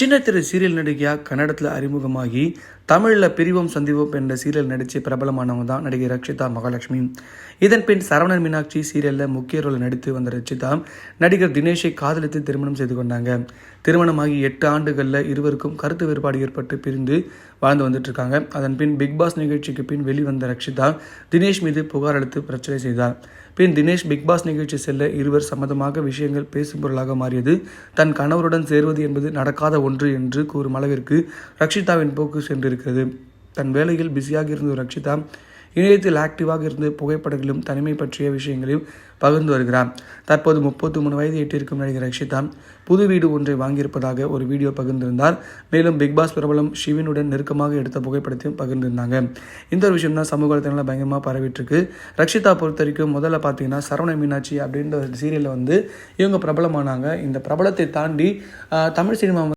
சின்னத்திரை சீரியல் நடிகையாக கன்னடத்தில் அறிமுகமாகி தமிழில் பிரிவம் சந்திவோம் என்ற சீரியல் நடித்து பிரபலமானவங்க தான் நடிகை ரக்ஷிதா மகாலட்சுமி. இதன் பின் சரவணன் மீனாட்சி சீரியலில் முக்கிய ரோல் நடித்து வந்த ரக்ஷிதா நடிகர் தினேஷை காதலித்து திருமணம் செய்து கொண்டாங்க. திருமணமாகி எட்டு ஆண்டுகளில் இருவருக்கும் கருத்து வேறுபாடு ஏற்பட்டு பிரிந்து வாழ்ந்து வந்துட்டு இருக்காங்க அதன் பின் பிக் பாஸ் நிகழ்ச்சிக்கு பின் வெளிவந்த ரக்ஷிதா தினேஷ் மீது புகார் அளித்து பிரச்சனை செய்தார். பின் தினேஷ் பிக் பாஸ் நிகழ்ச்சி செல்ல இருவர் சம்மதமாக விஷயங்கள் பேசும் பொருளாக மாறியது. தன் கணவருடன் சேர்வது என்பது நடக்காத ஒன்று என்று கூறும் அளவிற்கு ரக்ஷிதாவின் போக்கு சென்றிருக்கிறது. தன் வேலையில் பிஸியாக இருந்த ரக்ஷிதா இணையத்தில் ஆக்டிவாக இருந்து புகைப்படங்களும் தனிமை பற்றிய விஷயங்களையும் பகிர்ந்து வருகிறார். தற்போது முப்பத்தி மூணு வயது எட்டிருக்கும் நடிகர் ரக்ஷிதா புது வீடு ஒன்றை வாங்கியிருப்பதாக ஒரு வீடியோ பகிர்ந்திருந்தார். மேலும் பிக் பாஸ் பிரபலம் சிவினுடன் நெருக்கமாக எடுத்த புகைப்படத்தையும் பகிர்ந்திருந்தாங்க. இந்த ஒரு விஷயம் தான் சமூக வலைத்தளங்களில் பயங்கரமாக பரவிட்டுருக்கு. ரக்ஷிதா பொறுத்த வரைக்கும் முதல்ல பார்த்தீங்கன்னா சரவண மீனாட்சி அப்படின்ற ஒரு சீரியலில் வந்து இவங்க பிரபலமானாங்க. இந்த பிரபலத்தை தாண்டி ஆஹ், தமிழ் சினிமா